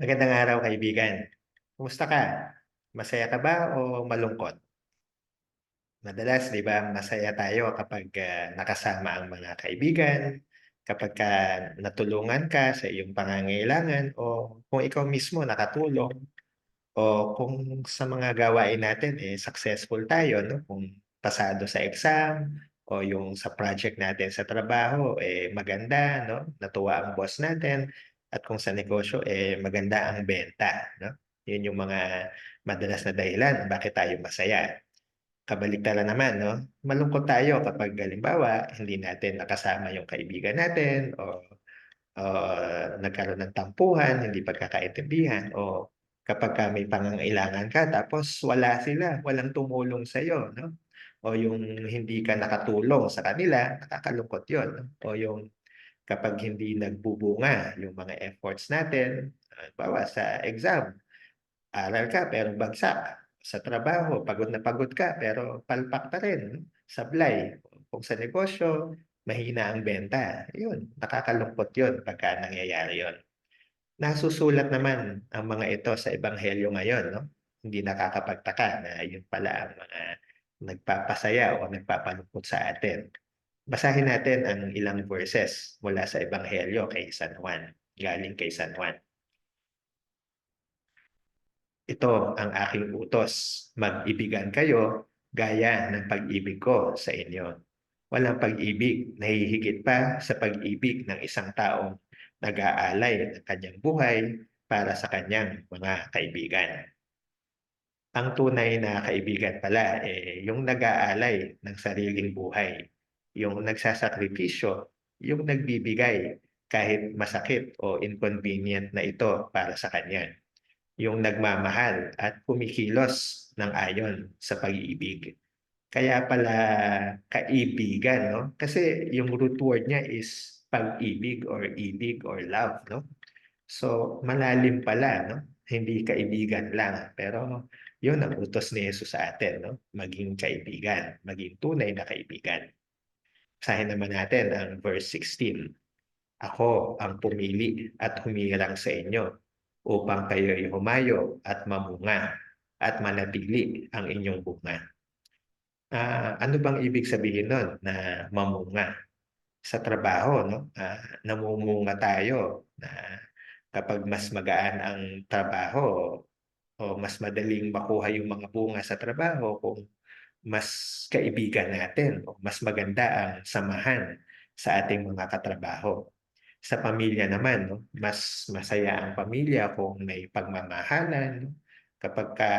Magandang araw kaibigan. Kumusta ka? Masaya ka ba o malungkot? Madalas 'di ba masaya tayo kapag, ah, nakasama ang mga kaibigan, kapagka natulungan ka sa iyong pangangailangan o kung ikaw mismo nakatulong o kung sa mga gawain natin, eh, successful tayo 'no, kung pasado sa exam o yung sa project natin sa trabaho, eh, maganda 'no, natuwa ang boss natin at kung sa negosyo, eh, maganda ang benta 'no. Yun yung mga madalas na dahilan bakit tayo masaya. Kabaliktaran naman 'no, malungkot tayo kapag halimbawa hindi natin nakasama yung kaibigan natin o o nagkaroon ng tampuhan, hindi pagkakaintindihan o kapagka may pangangailangan ka tapos wala sila, walang tumulong sa'yo 'no, o yung hindi ka nakatulong sa kanila, nakakalungkot yun 'no, o yung kapag hindi nagbubunga yung mga efforts natin, halimbawa sa exam, aral ka pero bagsak, sa trabaho pagod na pagod ka pero palpak pa rin, sablay. Kung sa negosyo, mahina ang benta, yun nakakalungkot yun pagka nangyayari yun. Nasusulat naman ang mga ito sa ebanghelyo ngayon 'no, hindi nakakapagtaka na yun pala ang mga nagpapasaya o nagpapalungkot sa atin. Basahin natin ang ilang verses mula sa ebanghelyo kay San Juan, galing kay San Juan. Ito ang aking utos, mag-ibigan kayo gaya ng pag-ibig ko sa inyo. Walang pag-ibig na hihigit pa sa pag-ibig ng isang taong nag-aalay ng kanyang buhay para sa kanyang mga kaibigan. Ang tunay na kaibigan pala, eh, yung nag-aalay ng sariling buhay, yung nagsasakripisyo, yung nagbibigay kahit masakit o inconvenient na ito para sa kanya yung nagmamahal at kumikilos ng ayon sa pag-iibig. Kaya pala kaibigan 'no, kasi yung root word niya is pag-ibig or ibig or love 'no. So malalim pala 'no, hindi kaibigan lang, pero yun ang utos ni Jesus sa atin 'no, maging kaibigan, maging tunay na kaibigan. Basahin naman natin ang verse 16. Ako ang pumili at humirang sa inyo upang kayo'y humayo at mamunga at manatili ang inyong bunga. Ah, ano bang ibig sabihin nun na mamunga? Sa trabaho 'no, ah, namumunga tayo na kapag mas magaan ang trabaho o mas madaling makuha yung mga bunga sa trabaho kung mas kaibigan natin o mas maganda ang samahan sa ating mga katrabaho. Sa pamilya naman 'no, mas masaya ang pamilya kung may pagmamahalan 'no, kapagka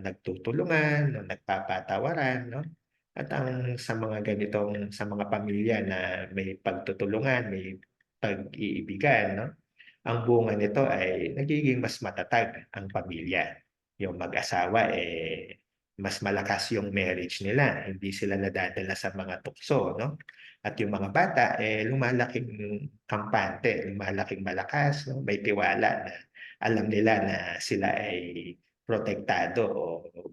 nagtutulungan o nagpapatawaran 'no. At ang sa mga ganitong sa mga pamilya na may pagtutulungan, may pag-iibigan 'no, ang bunga nito ay nagiging mas matatag ang pamilya. Yung mag-asawa, eh, mas malakas yung marriage nila, hindi sila nadadala sa mga tukso 'no. At yung mga bata, eh, lumalaking kampante, lumalaking malakas 'no, may tiwala na alam nila na sila ay protektado o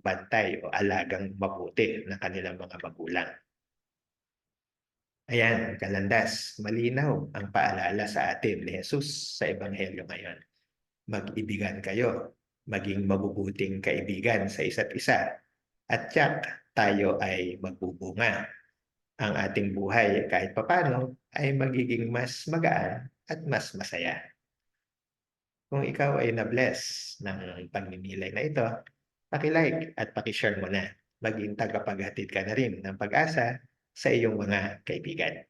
bantay o alagang mabuti ng kanilang mga magulang. Ayan, kalandas, malinaw ang paalala sa atin ni Jesus sa ebanghelyo ngayon. Mag-ibigan kayo, maging mabubuting kaibigan sa isa't isa, at tiyak tayo ay magbubunga. Ang ating buhay kahit papaano ay magiging mas magaan at mas masaya. Kung ikaw ay na-bless ng pagninilay na ito, paki-like at paki-share mo na. Maging tagapaghatid ka na rin ng pag-asa sa iyong mga kaibigan.